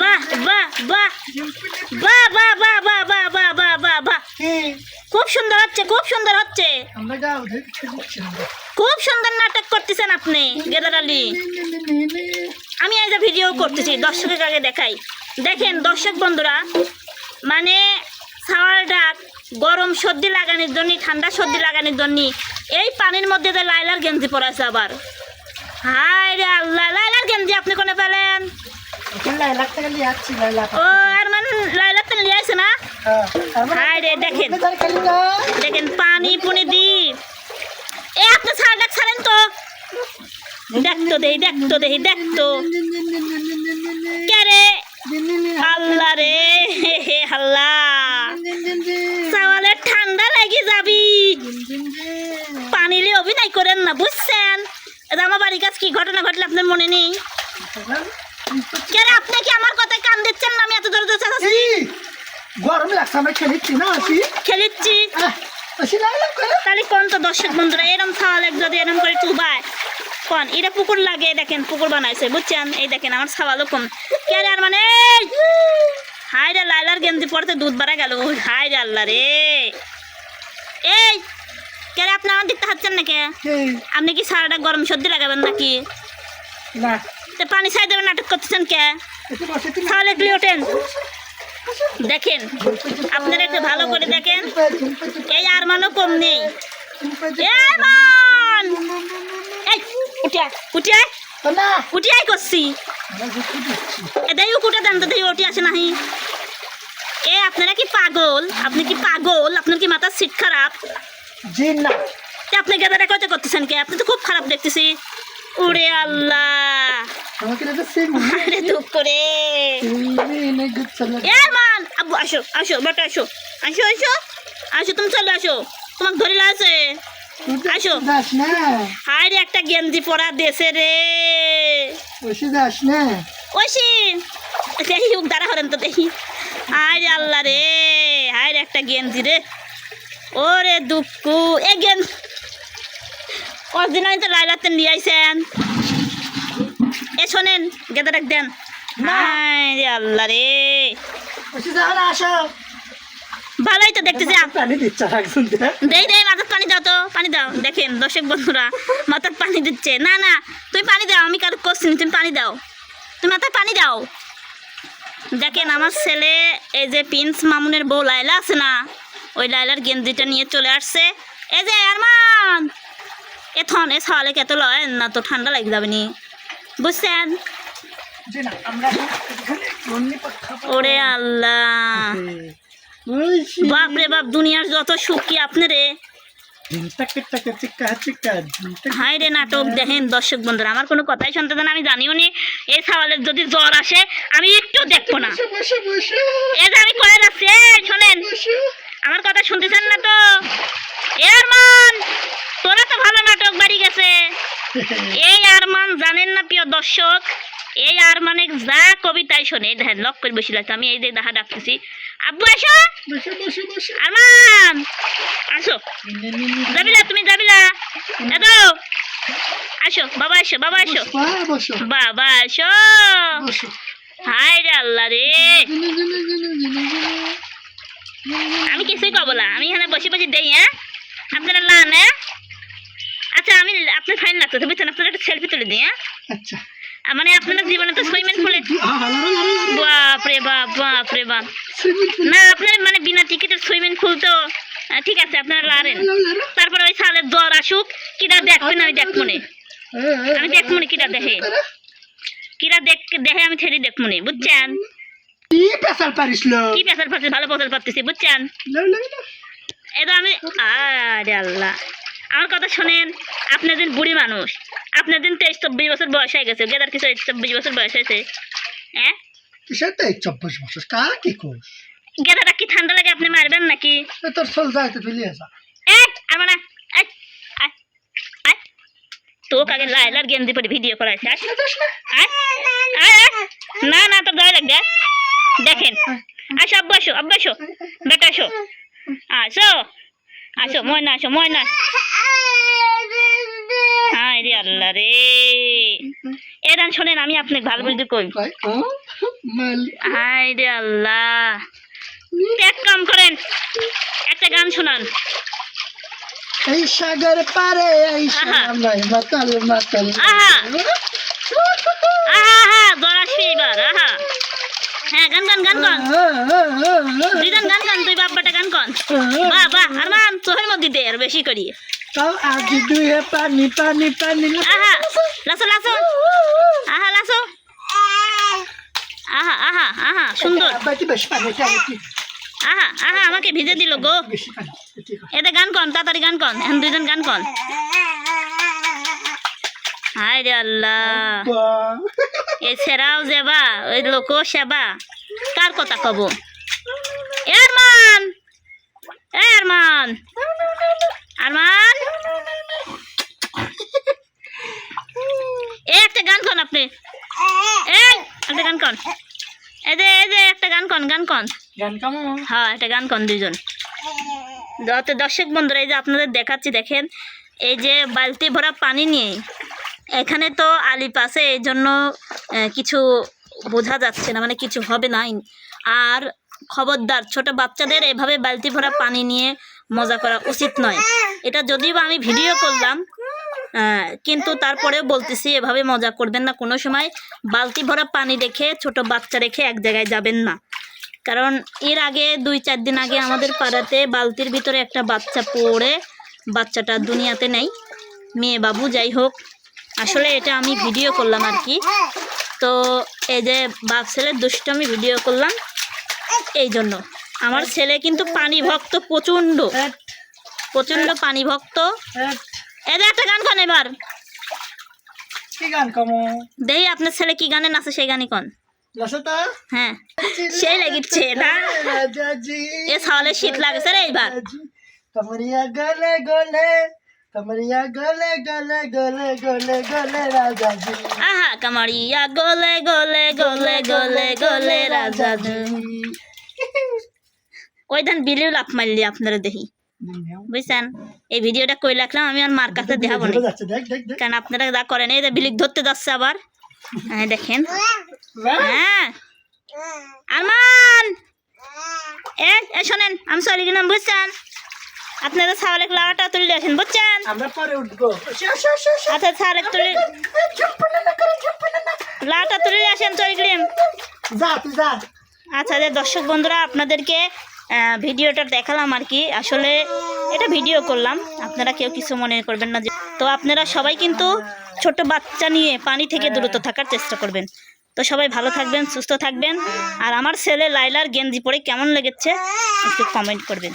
বাহ বাহ বাহ বাহ বাহ বাহ বাহ বাহ বাহ বাহ খুব সুন্দর হচ্ছে, খুব সুন্দর হচ্ছে। খুব সুন্দর নাটক করতেছেন আপনি, গেদার আলী। আমি যে ভিডিও করতেছি, দর্শকের আগে দেখাই। দেখেন দর্শক বন্ধুরা মানে সাওয়াল ডাক, গরম সর্দি লাগানোর জন্য, ঠান্ডা সর্দি লাগানোর জন্য, এই পানির মধ্যে লাইলার গেঞ্জি পরাছে আবার। হায় রে আল্লাহ লাইলার গেঞ্জি আপনি কোনে পেলেন? ও আর মানে লাইলার তো নিয়ে আসে না? হায় রে, দেখেন। দেখেন পানি পুনি দি এ আপনি ডাক ছাড়েন তো? দেখতো দেহি দেখতো দেহি দেখতো কে রে? আল্লাহ রে আল্লাহ। সাওয়ালের ঠান্ডা লাগি যাবি। পানিলে অভিনয় করেন না বুঝছেন? আমার কাছে কি ঘটনা ঘটলে আপনার মনে নেই? কে আপনি কি আমার কথায় কান দিচ্ছেন না? আমি এত দূরে দূরে চাচ্ছি গরম লাগছে আমরা খেলিচ্ছি না আসি। খেলিচ্ছি করে। তাহলে কোন তো দর্শক বন্ধুরা এরম ছাওয়াল যদি এরম করে চুবায়। কোন? এটা পুকুর লাগে দেখেন পুকুর বানাইছে বুঝছেন? এই দেখেন আমার ছাওয়ালও কম কে রে আর মানে! হাই রে লাইলার গেঞ্জি পড়তে দুধ বাড়া গেল। হাই রে আল্লাহ রে। এই! কে রে আপনি আমার দিকতে হাঁটছেন নাকি? আপনি কি সারাটা গরম সর্দি লাগাবেন নাকি? না। তো পানি ছাই দেবেন নাটক করতেছেন কে? তাহলে একটু ওঠেন দেখেন আপনারা একটু ভালো করে দেখেন। এই আর মানও কম নেই। উঠিয়াই করছি আমরা যেতে এ দেই উকুটা দেন তো দেই উঠি আছে নাহি। এ আপনারা কি পাগল? আপনি কি পাগল? আপনার কি মাথার সিট খারাপ? জি না। আপনি গেদারা কইতে করতেছেন কে? আপনি তো খুব খারাপ দেখতেছি। উড়ে আল্লাহ। আমাকে এটা সেম আরে দুঃখ করে এ মান আব্বু আসো আসো বেটা আসো। আসো আসো আসো তুমি চলে আসো। তোমাকে ধরে আছে। আসো। হায় রে একটা গেঞ্জি পরা দেশে রে। বসে দাস না। ওইসি দেখি দাঁড়া হরেন তো দেখি। হায় আল্লাহ রে হায় রে একটা গেঞ্জি রে। ওরে দুঃখ এ গেন অরিজিনাল তো লাইলাতে নিয়ে আইছেন। এ শোনেন গেদা ডাক দেন আল্লাহ রে। ভালোই তো দেখতেছি আপ- পানি দিচ্ছে একজন দে। দেই দেই মাথার পানি দাও তো পানি দাও। দেখেন দর্শক বন্ধুরা মাথার পানি দিচ্ছে। না না তুমি পানি দাও আমি কারও করছি না, তুমি পানি দাও। তুমি মাথায় পানি দাও। দেখেন আমার ছেলে এই যে প্রিন্স মামুনের বউ লাইলা আছে না ওই লাইলার গেঞ্জিটা নিয়ে চলে আসছে। এ যে আরমান! এ থন এ ছাওয়ালে কত লয় না তো ঠান্ডা লাগে যাবে নি? বুঝছেন? না ওরে আল্লাহ! বাপ রে বাপ দুনিয়ার যত সুখ কি আপনারে চিক্কা চিক্কা হাই রে নাটক দেখেন দর্শক বন্ধুরা আমার কোনো কথাই শুনতে দেন আমি জানিও নি এই সাওয়ালের যদি জ্বর আসে আমি একটু দেখব না। বসে বসে বসে। এই যে আমি করে যাচ্ছি শোনেন। বসে। আমার কথা শুনতেছেন না তো? এ আরমান তোরা তো ভালো নাটক বাড়ি গেছে। এই আরমান জানেন না প্রিয় দর্শক? এই আর আরমানে যা কবিতায় শোনে এই দেখেন লক করে বসে লাগছে। আমি এই যে দেখা ডাকতেছি। আব্বু আসো। আরমান আসো। যাবিলা তুমি যাবিলা এদো আসো বাবা আসো বাবা আসো। বাবা আসো। হাই রে আল্লাহ রে। আমি কিছুই কব না। আমি এখানে বসে বসে দেই হ্যাঁ? আপনারা লান হ্যাঁ? আচ্ছা আমি আপনার ফাইন লাগতো বুঝছেন আপনারা একটা সেলফি তুলে দিই হ্যাঁ? আচ্ছা। মানে আপনারা জীবনে তো সুইমিং পুলে বাপ রে বাপ বাপ। রে বাপ না আপনার মানে বিনা টিকিটের সুইমিং পুল তো ঠিক আছে আপনারা লারেন। তারপরে ওই সালের জ্বর আসুক কিরা দেখবেন আমি দেখমনে। আমি দেখমনে কিরা দেখে। কিরা দেখ দেখে আমি ছেড়ে দেখমনে বুঝছেন? কি পেশাল পারিস লো? কি পেশাল ভালো পেশাল বুঝছেন। এটা আমি আরে আল্লাহ। আমার কথা শোনেন আপনার দিন বুড়ি মানুষ। আপনার দিন তেইশ চব্বিশ বছর বয়স হয়ে গেছে গেদার কিছু চব্বিশ বছর বয়স হয়েছে। হ্যাঁ? কিসের তো এই চব্বিশ বছর? কা কি কোস গেদাটা কি ঠান্ডা লাগে আপনি মারবেন নাকি? তোর চল যাইতে আসা এক আমার না। তোকে আগে লাইলার গেঞ্জি পরে ভিডিও করাইছে। না না তোর দয় লাগবে। দেখেন। আসো আব্বু আসো আব্বু আসো। বেটা আসো। আসো। আসো ময়না আসো ময়না। হায় রে আল্লাহ রে। এ গান শোনেন আমি আপনাকে ভালো বলতে কই। হাই রে আল্লাহ। এক কাম করেন একটা গান শোনান। এই সাগর পারে এই। সামলাই মাতাল মাতাল। আহা। আহা আহা এবার আহা। হ্যাঁ গান গান গান কন দুই গান গান তুই বাপ্পাটা গান কন বাহ বাহ আর মান চোখের মধ্যে দে আর বেশি করি। তাও আজি দুয়ে পানি পানি পানি। আহা লাসো লাসো। আহা লাসো। আহা আহা আহা সুন্দর। খাই আহা আহা আমাকে ভিজে দিল গো। এতে গান কন তাড়াতাড়ি গান কন এখন দুইজন গান কন হায় রে আল্লাহ। বাহ। এ সেরাও যাবা ওই লোক সেবা। কার কথা কব? এরমান এরমান আরমান! এ একটা গান কন আপনি। এই একটা গান কন। এই যে এই যে একটা গান কন গান কন। হ্যাঁ একটা গান কন দুইজন। যত দর্শক বন্ধুরা এই যে আপনাদের দেখাচ্ছি দেখেন এই যে বালতি ভরা পানি নিয়ে এখানে তো আলিপ আছে এই জন্য কিছু বোঝা যাচ্ছে না মানে কিছু হবে না। আর খবরদার, ছোট বাচ্চাদের এভাবে বালতি ভরা পানি নিয়ে মজা করা উচিত নয়। এটা যদিও আমি ভিডিও করলাম কিন্তু তারপরেও বলতেছি, এভাবে মজা করবেন না। কোনো সময় বালতি ভরা পানি রেখে ছোট বাচ্চা রেখে এক জায়গায় যাবেন না। কারণ এর আগে দুই চার দিন আগে আমাদের পাড়াতে বালতির ভিতরে একটা বাচ্চা পড়ে, বাচ্চাটা দুনিয়াতে নেই। মেয়ে বাবু, যাই হোক আসলে এটা আমি ভিডিও করলাম আর কি। তো এই যে বাপ ছেলের দুষ্টমি ভিডিও করলাম এই জন্য। আমার ছেলে কিন্তু পানি ভক্ত প্রচণ্ড। প্রচণ্ড পানি ভক্ত। এদের একটা গান কন এবার। দেই আপনার ছেলে কি গানে নাচে সেই গানই কন। হ্যাঁ সেই না। এ শীত লাগছে রে এইবার। গলে। আহা কামারিয়া গলে গলে গলে গলে গলে রাজা দু। ওই ধান বিলিও লাভ মারলি আপনারা দেখি বুঝছেন এই ভিডিওটা কই রাখলাম আমি আর মার কাছে দেখাবো না কারণ আপনারা যা করেন এই বিলিক ধরতে যাচ্ছে আবার হ্যাঁ দেখেন হ্যাঁ আরমান এ শোনেন আমি চলে গেলাম বুঝছেন আপনারা ছাগলের লাগাটা তুলে আসেন বুঝছেন? আমরা পরে উঠবো। আচ্ছা ছাগলের তুলে। লাটা তুলে আসেন চলে গেলাম যা তুই যা। আচ্ছা দর্শক বন্ধুরা আপনাদেরকে ভিডিওটা দেখালাম আর কি। আসলে এটা ভিডিও করলাম। আপনারা কেউ কিছু মনে করবেন না যে তো আপনারা সবাই কিন্তু ছোট বাচ্চা নিয়ে পানি থেকে দূরত থাকার চেষ্টা করবেন। তো সবাই ভালো থাকবেন সুস্থ থাকবেন। আর আমার ছেলে লাইলার গেঞ্জি পরে কেমন লেগেছে একটু কমেন্ট করবেন।